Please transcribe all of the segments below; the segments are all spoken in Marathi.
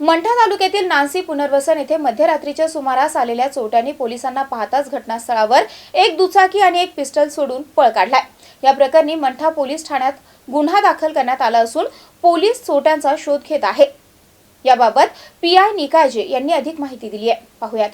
मंठा तालुक्यातील नान्सी पुनर्वसन येथे मध्यरात्रीच्या सुमारास आलेल्या चोरट्यांनी पोलिसांना पाहताच घटनास्थळावर एक दुचाकी आणि एक पिस्टल सोडून पळ काढलाय. या प्रकरणी मंठा पोलीस ठाण्यात गुन्हा दाखल करण्यात आला असून पोलीस चोरट्यांचा शोध घेत आहे. याबाबत पी आय निकाजे यांनी अधिक माहिती दिली आहे. पाहुयात.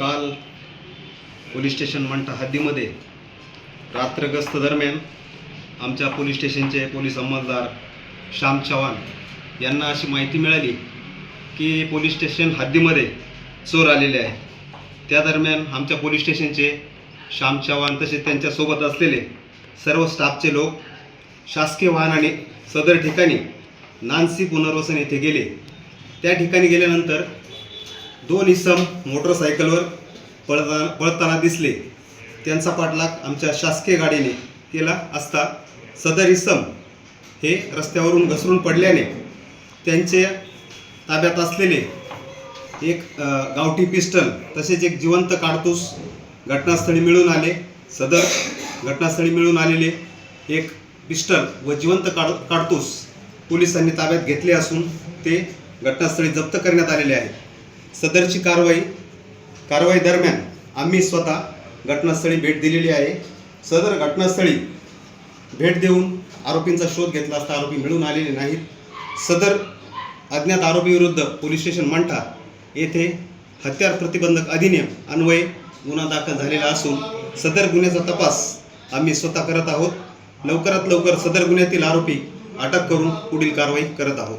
काल पोलीस स्टेशन मंठा हद्दीमध्ये रात्र गस्त दरम्यान आमच्या पोलीस स्टेशनचे पोलीस अंमलदार श्याम चव्हाण यांना अशी माहिती मिळाली की पोलीस स्टेशन हद्दीमध्ये चोर आलेले आहेत. त्या दरम्यान आमच्या पोलीस स्टेशनचे श्याम चव्हाण तसेच त्यांच्यासोबत असलेले सर्व स्टाफचे लोक शासकीय वाहनाने सदर ठिकाणी नानसी पुनर्वसन येथे गेले. त्या ठिकाणी गेल्यानंतर दोन इसम मोटरसायकलवर पळता पळताना दिसले. त्यांचा पाठलाग आमच्या शासकीय गाडीने केला असता सदर इसम हे रस्त्यावरून घसरून पडल्याने त्यांचे ताब्यात असलेले एक गावठी पिस्टल तसेच एक जिवंत काडतूस घटनास्थळी मिळून आले. सदर घटनास्थळी मिळून आलेले एक पिस्टल व जिवंत काड काडतूस पोलिसांनी ताब्यात घेतले असून ते घटनास्थळी जप्त करण्यात आलेले आहे सदरची कारवाई कारवाई दरम्यान आम्ही स्वतः घटनास्थळी भेट दिलेली आहे. सदर घटनास्थळी भेट देऊन आरोपींचा शोध घेतला असता आरोपी मिळून आलेले नाहीत. सदर अज्ञात आरोपीविरुद्ध पोलीस स्टेशन मंठा येथे हत्यार प्रतिबंधक अधिनियम अन्वये गुन्हा दाखल झालेला असून सदर गुन्ह्याचा तपास आम्ही स्वतः करत आहोत. लवकरात लवकर सदर गुन्ह्यातील आरोपी अटक करून पुढील कारवाई करत आहोत.